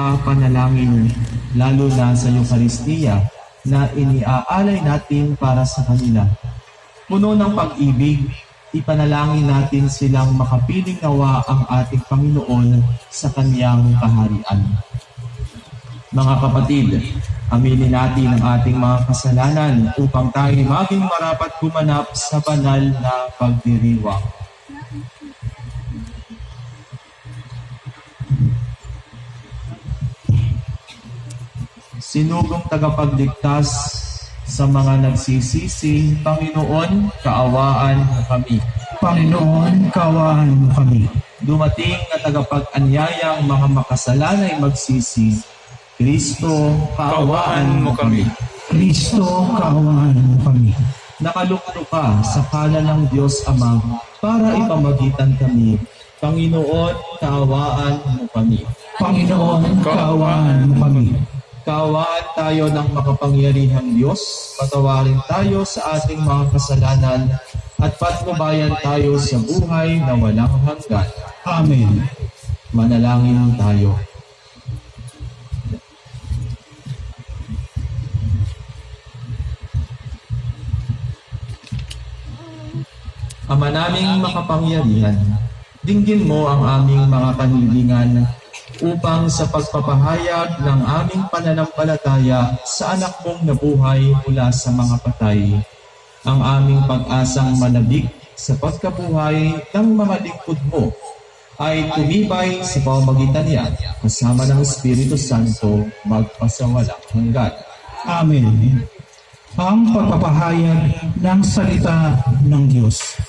mga panalangin, lalo na sa Eucharistia, na iniaalay natin para sa kanila. Puno ng pag-ibig, ipanalangin natin silang makapiling nawa ang ating Panginoon sa kanyang kaharian. Mga kapatid, aminin natin ang ating mga kasalanan upang tayo maging marapat gumanap sa banal na pagdiriwang. Sinugong tagapagligtas sa mga nagsisisi, Panginoon, kaawaan mo kami. Panginoon, kaawaan mo kami. Dumating na tagapag-anyayang mga makasalanay magsisi, Kristo, kaawaan mo kami. Kristo, kaawaan mo kami. Nakalukto ka sa pala ng Diyos Ama para ipamagitan kami. Panginoon, kaawaan mo kami. Panginoon, kaawaan mo kami. Kaawaan tayo ng makapangyarihang Diyos, patawarin tayo sa ating mga kasalanan at patnubayan tayo sa buhay na walang hanggan. Amen. Manalangin tayo. Ama naming makapangyarihan, dinggin mo ang aming mga kanilingan upang sa pagpapahayag ng aming pananampalataya sa anak mong nabuhay mula sa mga patay, ang aming pag-asang manabik sa pagkabuhay ng mga lingkod mo ay tumibay sa pamamagitan niya kasama ng Espiritu Santo magpasawalang hanggan. Amen. Ang pagpapahayag ng salita ng Diyos.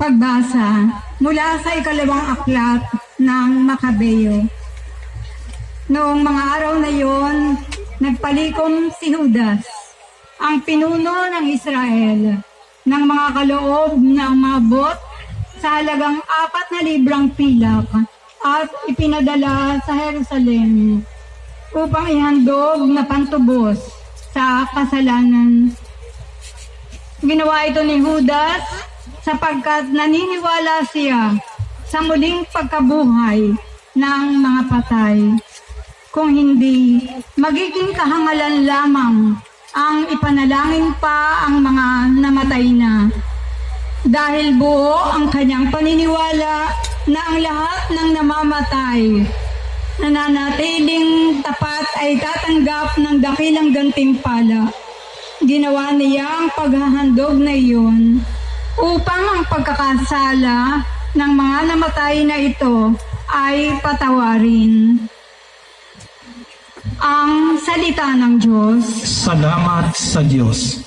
Pagbasa mula sa ikalawang aklat ng Makabeyo. Noong mga araw na yon, nagpalikom si Judas, ang pinuno ng Israel, ng mga kaloob ng mga bot sa halagang apat na librang pilak at ipinadala sa Jerusalem upang ihandog na pantubos sa kasalanan Ginawa ito ni Judas sapagkat naniniwala siya sa muling pagkabuhay ng mga patay. Kung hindi, magiging kahangalan lamang ang ipanalangin pa ang mga namatay na. Dahil buo ang kanyang paniniwala na ang lahat ng namamatay nananatiling tapat ay tatanggap ng dakilang gantimpala ginawa niya ang paghahandog na iyon upang ang pagkakasala ng mga namatay na ito ay patawarin. Ang salita ng Diyos. Salamat sa Diyos.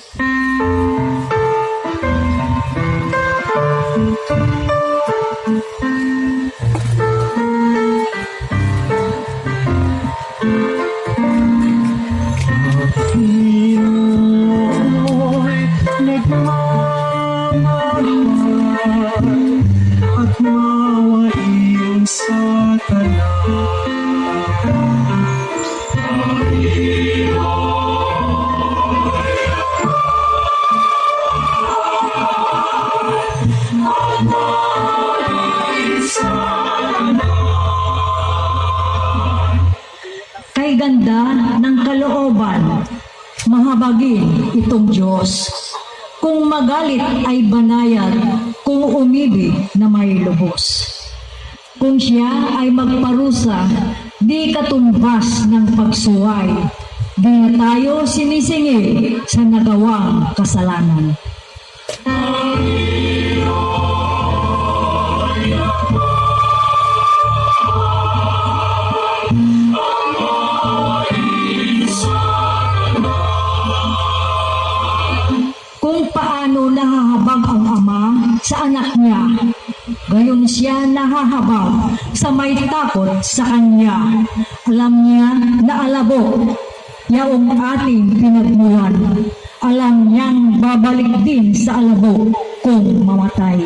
at ganda ng kalooban, mahabagin itong Diyos. Kung magalit ay banayad, kung umibig na may lubos. Kung siya ay magparusa, di katumbas ng pagsuway. Di tayo sinisingil sa nagawang kasalanan. kung sa anak niya. Gayon siya nahahabag sa may takot sa kanya. Alam niya na alabo yaong ating pinagmulan. Alam niyang babalik din sa alabo kung mamatay.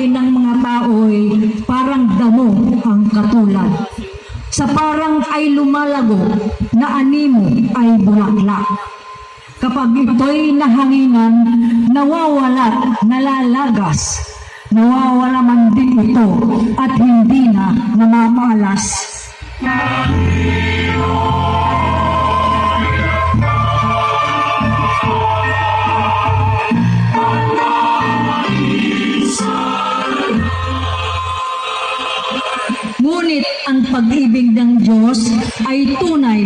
Buhay ng mga tao'y parang damo ang katulad. Sa parang ay lumalago na animo ay bulaklak. Kapag ito'y nahanginan, nawawalat, nalalagas, nawawala man din ito at hindi na namamalas. Ngunit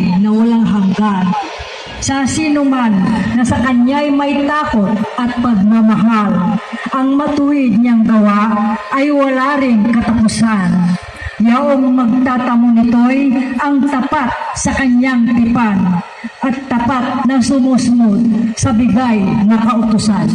tunay na walang hanggan. Sa sino man na sa kanya'y may takot at pagmamahal, ang matuwid niyang gawa ay wala ring katapusan. Yaong magtatamo nito'y ang tapat sa kanyang tipan at tapat na sumusunod sa bigay na kautusan.